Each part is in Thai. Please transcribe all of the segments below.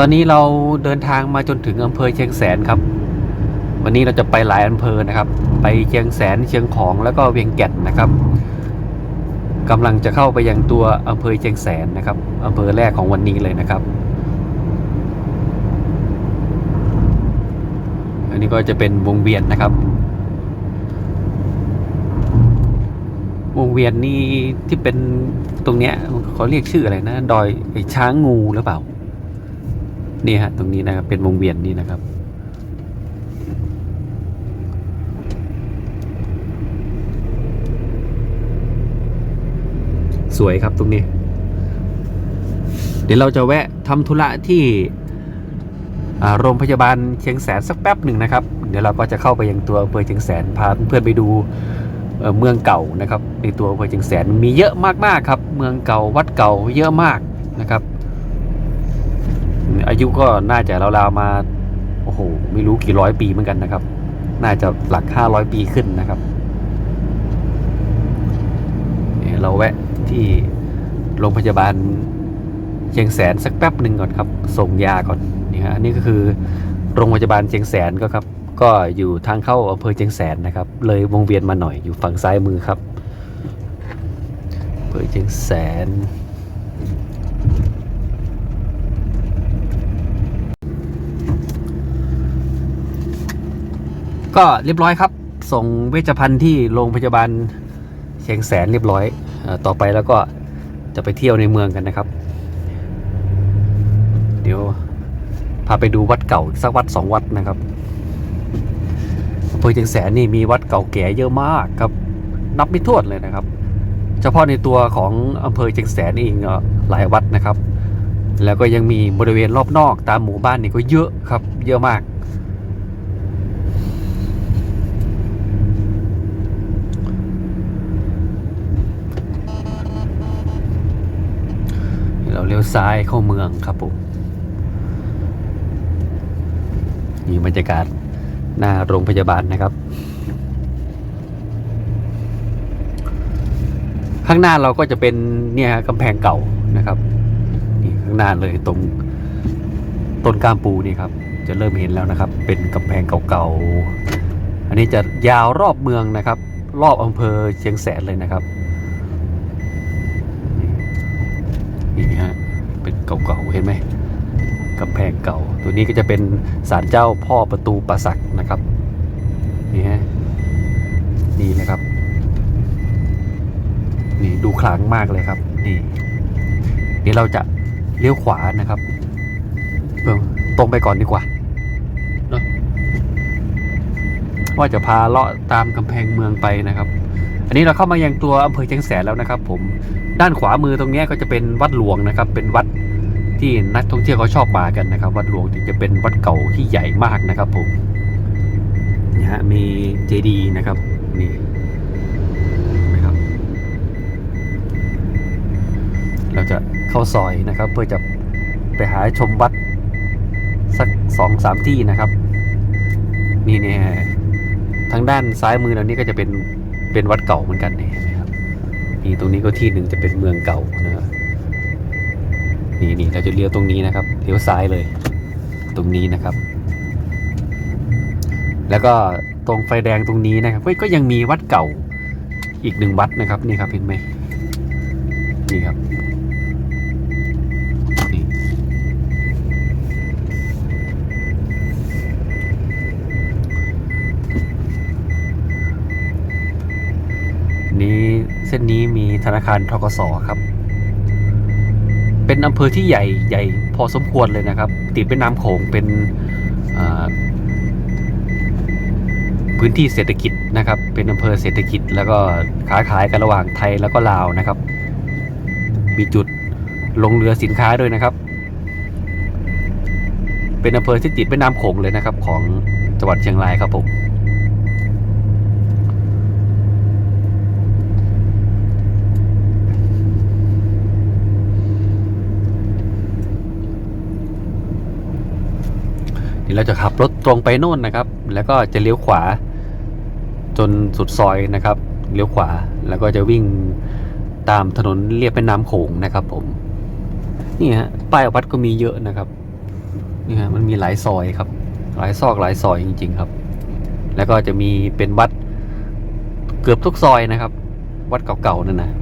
ตอนนี้เราเดินทางมาจนถึงอำเภอเชียงแสนครับ วันนี้เราจะไปหลายอำเภอนะครับ ไปเชียงแสนเชียงของแล้วก็เวียงแก่นนะครับกำลังจะเข้าไปยังตัวอำเภอเชียงแสนนะครับอำเภอแรกของวันนี้เลยนะครับ อันนี้ก็จะเป็นวงเวียนนะครับ วงเวียนนี่ที่เป็นตรงเนี้ยเขาเรียกชื่ออะไรนะ ดอยไอ้ช้างงูหรือเปล่า นี่ฮะตรงนี้นะครับเป็นวงเวียนนี่นะครับ สวยครับตรงนี้ เดี๋ยวเราจะแวะทำธุระที่โรงพยาบาลเชียงแสนสักแป๊บหนึ่งนะครับ เดี๋ยวเราก็จะเข้าไปยังตัวอำเภอเชียงแสนพาเพื่อนไปดูเมืองเก่านะครับ ในตัวอำเภอเชียงแสนมีเยอะมากๆครับ เมืองเก่าวัดเก่าเยอะมาก อายุก็น่าจะราวๆมาโอ้โหไม่รู้กี่ร้อยปีเหมือนกันนะครับ น่าจะหลักห้าร้อยปีขึ้นนะครับเราแวะที่โรงพยาบาลเชียงแสนสักแป๊บหนึ่งก่อนครับ ส่งยาก่อนนี่ฮะอันนี้ก็คือโรงพยาบาลเชียงแสนก็ครับ ก็อยู่ทางเข้าอำเภอเชียงแสนนะครับ เลยวงเวียนมาหน่อยอยู่ฝั่งซ้ายมือครับอำเภอเชียงแสน ก็เรียบร้อยครับ ส่งเวชภัณฑ์ที่โรงพยาบาลเชียงแสนเรียบร้อยอต่อไปแล้วก็จะไปเที่ยวในเมืองกันนะครับ เดี๋ยวพาไปดูวัดเก่าสักวัดสองวัดนะครับอำเภอเชียงแสนนี่มีวัดเก่าแก่เยอะมากครับ นับไม่ถ้วนเลยนะครับ เฉพาะในตัวของอำเภอเชียงแสนเองหลายวัดนะครับ แล้วก็ยังมีบริเวณรอบนอกตามหมู่บ้านนี่ก็เยอะครับ เยอะมาก เลี้ยวซ้ายเข้าเมืองครับผมนี่บรรยากาศหน้าโรงพยาบาลนะครับ ข้างหน้าเราก็จะเป็นเนี่ยฮะกำแพงเก่านะครับนี่ข้างหน้าเลยตรงต้นกามปูนี่ครับ จะเริ่มเห็นแล้วนะครับ เป็นกำแพงเก่าๆอันนี้จะยาวรอบเมืองนะครับ รอบอำเภอเชียงแสนเลยนะครับ นี่ฮะเป็นเก่าๆเห็นไหมกำแพงเก่า ตัวนี้ก็จะเป็นศาลเจ้าพ่อประตูปราสักนะครับนี่ฮะนี่นะครับ นี่ดูขลังมากเลยครับ นี่เดี๋ยวเราจะเลี้ยวขวานะครับเออตรงไปก่อนดีกว่าว่าจะพาเลาะตามกำแพงเมืองไปนะครับ นนี้เราเข้ามายังตัวอำเภอเชียงแสนแล้วนะครับ ผมด้านขวามือตรงนี้ก็จะเป็นวัดหลวงนะครับ เป็นวัดที่นักท่องเที่ยวเขาชอบมากันนะครับ วัดหลวงที่จะเป็นวัดเก่าที่ใหญ่มากนะครับ ผมนะฮะมีเจดีย์นะครับนี่นะครับ เราจะเข้าซอยนะครับ เพื่อจะไปหาชมวัดสักสองสามที่นะครับ นี่เนี่ยทางด้านซ้ายมือเรานี่ก็จะเป็น เป็นวัดเก่าเหมือนกันเนี่ยเห็นไหมครับนี่ตรงนี้ก็ที่หนึ่งจะเป็นเมืองเก่านะครับนี่นี่เราจะเลี้ยวตรงนี้นะครับเลี้ยวซ้ายเลย ตรงนี้นะครับ แล้วก็ตรงไฟแดงตรงนี้นะครับก็ยังมีวัดเก่าอีกหนึ่งวัดนะครับนี่ครับเห็นไหมนี่ครับนี่นี่ เส้นนี้มีธนาคารทกสครับ เป็นอำเภอที่ใหญ่ใหญ่พอสมควรเลยนะครับ ติดเป็นน้ำโขงเป็นพื้นที่เศรษฐกิจนะครับ เป็นอำเภอเศรษฐกิจ แล้วก็ค้าขายกันระหว่างไทยแล้วก็ลาวนะครับ มีจุดลงเรือสินค้าด้วยนะครับ เป็นอำเภอที่ติดเป็นน้ำโขงเลยนะครับ ของจังหวัดเชียงรายครับผม เดี๋ยวเราจะขับรถตรงไปโน่นนะครับ แล้วก็จะเลี้ยวขวา จนสุดซอยนะครับ เลี้ยวขวาแล้วก็จะวิ่งตามถนนเลียบแม่น้ำโขงนะครับ ผม นี่ฮะป้ายวัดก็มีเยอะนะครับนี่ฮะมันมีหลายซอยครับ หลายซอกหลายซอยจริง ๆ ครับ แล้วก็จะมีเป็นวัดเกือบทุกซอยนะครับ วัดเก่าๆนั่นนะ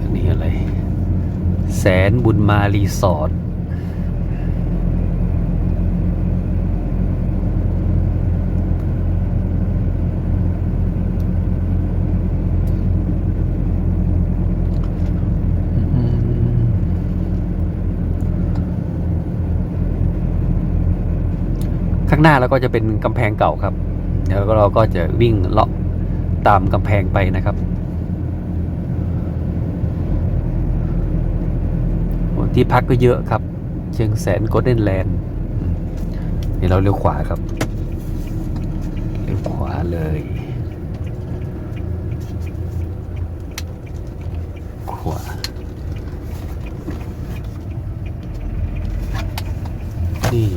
อันนี้อะไร แสนบุญมารีสอร์ทข้างหน้าเราก็จะเป็นกำแพงเก่าครับ แล้วก็เราก็จะวิ่งเลาะตามกำแพงไปนะครับ โอ้ ที่พักก็เยอะครับ เชียงแสนโกลเด้นแลนด์เดี๋ยวเราเลี้ยวขวาครับ เลี้ยวขวาเลย ขวา นี่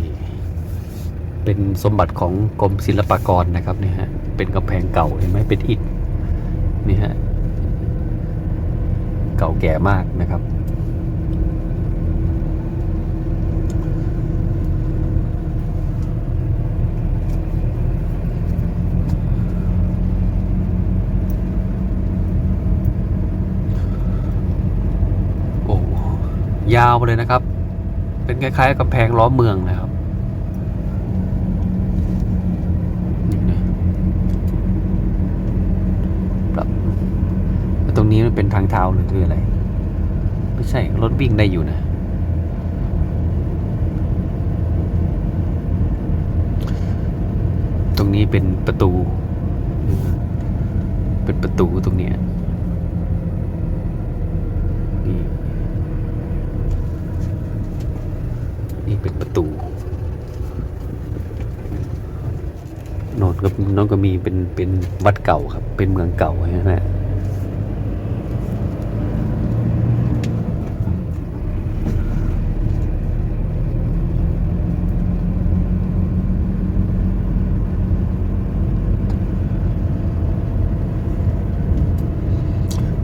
เป็นสมบัติของกรมศิลปากรนะครับเนี่ยฮะ เป็นกำแพงเก่าเห็นไหมเป็นอิฐนี่ฮะ เก่าแก่มากนะครับ โอ้ ยาวไปเลยนะครับ เป็นคล้ายๆกำแพงล้อมเมืองนะครับตรงนี้มันเป็นทางเท้าหรือคืออะไร ไม่ใช่รถวิ่งได้อยู่นะตรงนี้เป็นประตู เป็นประตูตรงเนี้ย นี่เป็นประตูโนนก็โนนก็มีเป็นเป็นวัดเก่าครับ เป็นเมืองเก่าใช่ไหม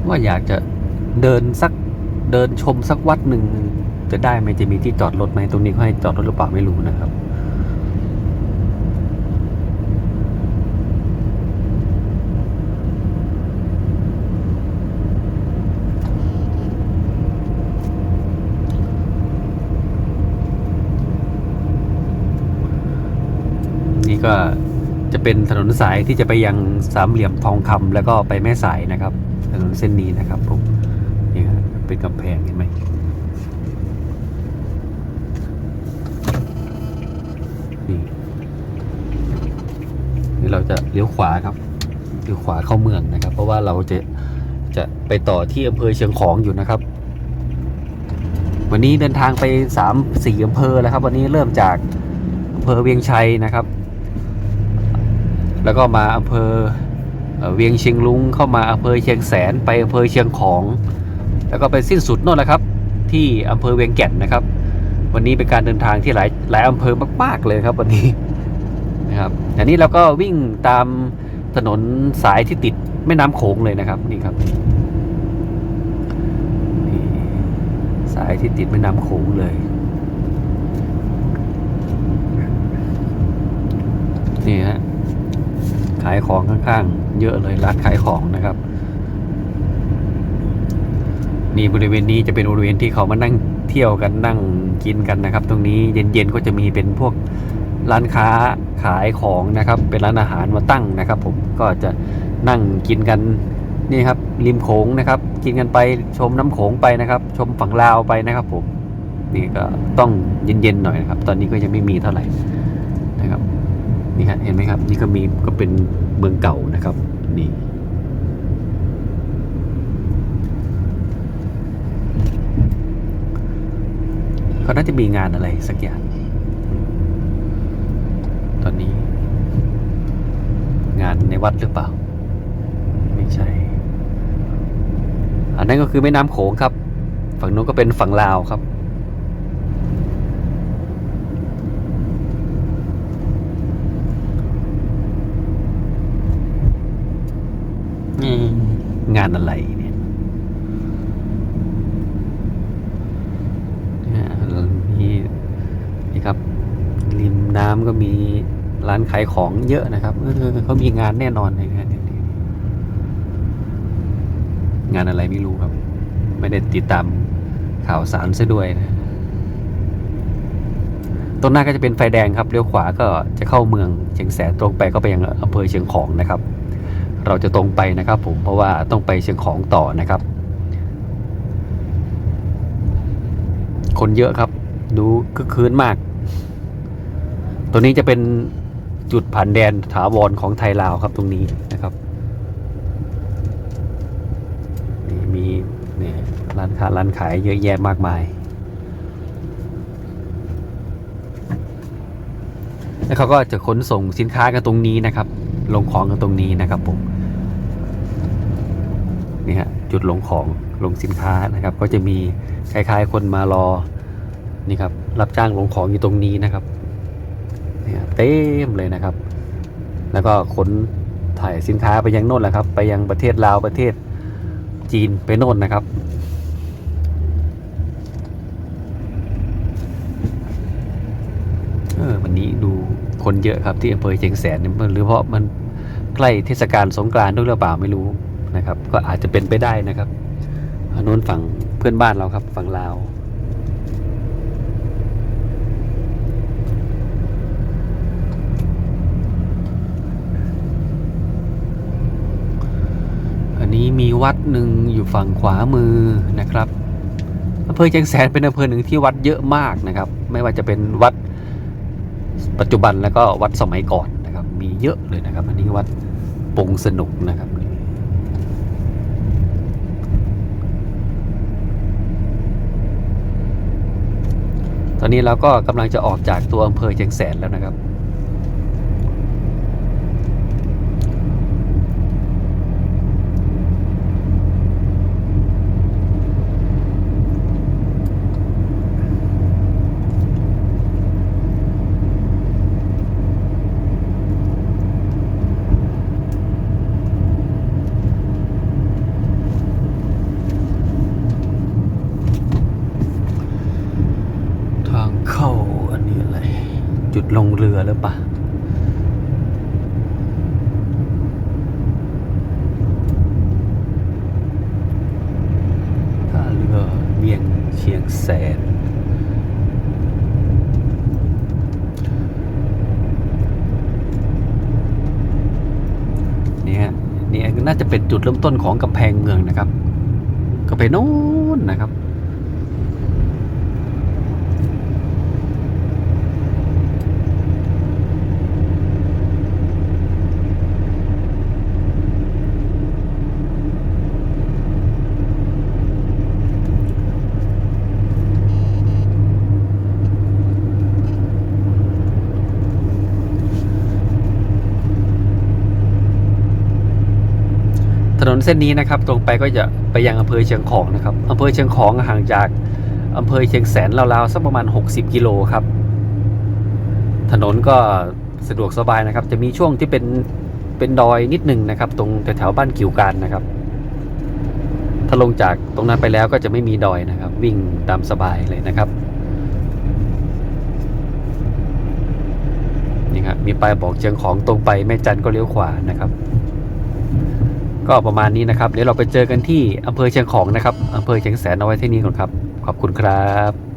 ว่าอยากจะเดินสักเดินชมสักวัดหนึ่ง จะได้ไหมจะมีที่จอดรถไหมตรงนี้เขาให้จอดรถหรือเปล่าไม่รู้นะครับนี่ก็จะเป็นถนนสายที่จะไปยังสามเหลี่ยมทองคำแล้วก็ไปแม่สายนะครับ ถนนเส้นนี้นะครับผมนี่ครับเป็นกำแพงเห็นไหม เราจะเลี้ยวขวาครับเลี้ยวขวาเข้าเมืองนะครับ เพราะว่าเราจะจะไปต่อที่อำเภอเชียงของอยู่นะครับ วันนี้เดินทางไปสามสี่อำเภอแล้วครับ วันนี้เริ่มจากอำเภอเวียงชัยนะครับ แล้วก็มาอำเภอเอ่อเวียงเชียงลุงเข้ามาอำเภอเชียงแสนไปอำเภอเชียงของ แล้วก็ไปสิ้นสุดโน่นแหละครับ ที่อำเภอเวียงแก่นนะครับ วันนี้เป็นการเดินทางที่หลายหลายอำเภอมาก ๆเลยครับ วันนี้ นะครับอันนี้เราก็วิ่งตามถนนสายที่ติดแม่น้ำโขงเลยนะครับ นี่ครับนี่สายที่ติดแม่น้ำโขงเลยนี่ฮะขายของข้างๆ เยอะเลยร้านขายของนะครับ นี่บริเวณนี้จะเป็นบริเวณที่เขามานั่งเที่ยวกันนั่งกินกันนะครับ ตรงนี้เย็นๆก็จะมีเป็นพวก ร้านค้าขายของนะครับ เป็นร้านอาหารมาตั้งนะครับ ผมก็จะนั่งกินกันนี่ครับริมโขงนะครับ กินกันไปชมน้ำโขงไปนะครับ ชมฝั่งลาวไปนะครับ ผมนี่ก็ต้องเย็นๆหน่อยนะครับ ตอนนี้ก็ยังไม่มีเท่าไหร่นะครับนี่ครับเห็นไหมครับ นี่ก็มีก็เป็นเมืองเก่านะครับนี่เขาน่าจะมีงานอะไรสักอย่าง ตอนนี้ งานในวัดหรือเปล่า ไม่ใช่ อันนั้นก็คือแม่น้ำโขงครับ ฝั่งนู้นก็เป็นฝั่งลาวครับ งานอะไร น้ำก็มีร้านขายของเยอะนะครับเออเขามีงานแน่นอนนะเนี่ยงานอะไรไม่รู้ครับ ไม่ได้ติดตามข่าวสารซะด้วยนะตรงหน้าก็จะเป็นไฟแดงครับเลี้ยวขวาก็จะเข้าเมืองเชียงแสนตรงไปก็ไปยังอำเภอเชียงของนะครับ เราจะตรงไปนะครับ ผมเพราะว่าต้องไปเชียงของต่อนะครับ คนเยอะครับ ดูคึกคืนมาก ตัวนี้จะเป็นจุดผ่านแดนถาวรของไทยลาวครับตรงนี้นะครับนี่มีนี่ร้านค้าร้านขายเยอะแยะมากมายแล้วเขาก็จะขนส่งสินค้ากันตรงนี้นะครับ ลงของกันตรงนี้นะครับผมนี่ฮะจุดลงของลงสินค้านะครับ ก็จะมีคล้ายๆคนมารอนี่ครับรับจ้างลงของอยู่ตรงนี้นะครับ เนี่ยเต็มเลยนะครับ แล้วก็ขนถ่ายสินค้าไปยังโน่นแหละครับ ไปยังประเทศลาวประเทศจีนไปโน่นนะครับ เออวันนี้ดูคนเยอะครับที่อำเภอเชียงแสนเนี่ยหรือเพราะมันใกล้เทศกาลสงกรานต์ด้วยหรือเปล่าไม่รู้นะครับ ก็อาจจะเป็นไปได้นะครับอันนู้นฝั่งเพื่อนบ้านเราครับฝั่งลาว อั นี้มีวัดหนึ่งอยู่ฝั่งขวามือนะครับอำเภอเชียงแสนเป็นอำเภอหนึ่งที่วัดเยอะมากนะครับ ไม่ว่าจะเป็นวัดปัจจุบันแล้วก็วัดสมัยก่อนนะครับ มีเยอะเลยนะครับ อันนี้วัดปงสนุกนะครับตอนนี้เราก็กำลังจะออกจากตัวอำเภอเชียงแสนแล้วนะครับ ทางเข้าอันนี้อะไร จุดลง เรือหรือเปล่าท่าเรือเวียงเชียงแสนเนี่ยเนี่ยน่าจะเป็นจุดเริ่มต้นของกำแพงเมืองนะครับก็ไปโน้นนะครับ เส้นนี้นะครับ ตรงไปก็จะไปยังอำเภอเชียงของนะครับอำเภอเชียงของห่างจากอำเภอเชียงแสนราวๆสักประมาณ 60 กิโลครับ ถนนก็สะดวกสบายนะครับ จะมีช่วงที่เป็นเป็นดอยนิดหนึ่งนะครับ ตรงแถวๆบ้านกิวการนะครับ ถ้าลงจากตรงนั้นไปแล้วก็จะไม่มีดอยนะครับ วิ่งตามสบายเลยนะครับนี่ครับมีป้ายบอกเชียงของตรงไปแม่จันก็เลี้ยวขวานะครับ ก็ประมาณนี้นะครับ เดี๋ยวเราไปเจอกันที่อำเภอเชียงของนะครับอำเภอเชียงแสนเอาไว้ที่นี่ก่อนครับ ขอบคุณครับ